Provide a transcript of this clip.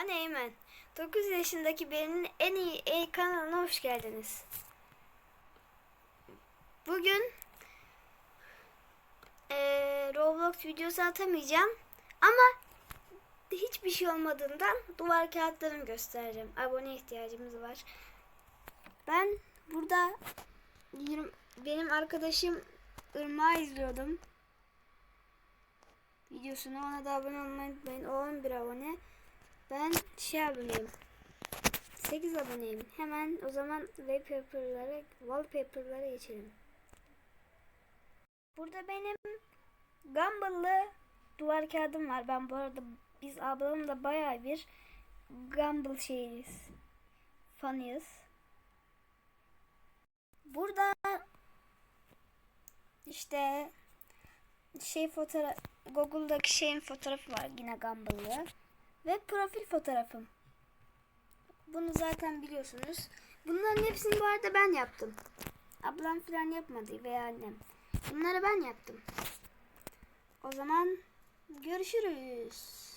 ben Eymen. 9 yaşındaki birinin en iyi e kanalına hoş geldiniz. Bugün eee, Roblox videosu atamayacağım ama hiçbir şey olmadığından duvar kağıtlarını göstereceğim. Abone ihtiyacımız var. Ben burada benim arkadaşım Irmak'ı izliyordum. Videosuna ona da abone olmayı unutmayın. O 11 abone. Ben şey aboneyim. 8 aboneyim. Hemen o zaman wallpaper'lara, wallpaper'lara geçelim. Burada benim Gumball'lı duvar kağıdım var. Ben bu arada biz ablamla bayağı bir Gumball şeyiz. Fanıyız. Burada işte şey fotoğraf Google'daki şeyin fotoğrafı var yine Gumball'lı. Ve profil fotoğrafım. Bunu zaten biliyorsunuz. Bunların hepsini bu arada ben yaptım. Ablam falan yapmadı veya annem. Bunları ben yaptım. O zaman görüşürüz.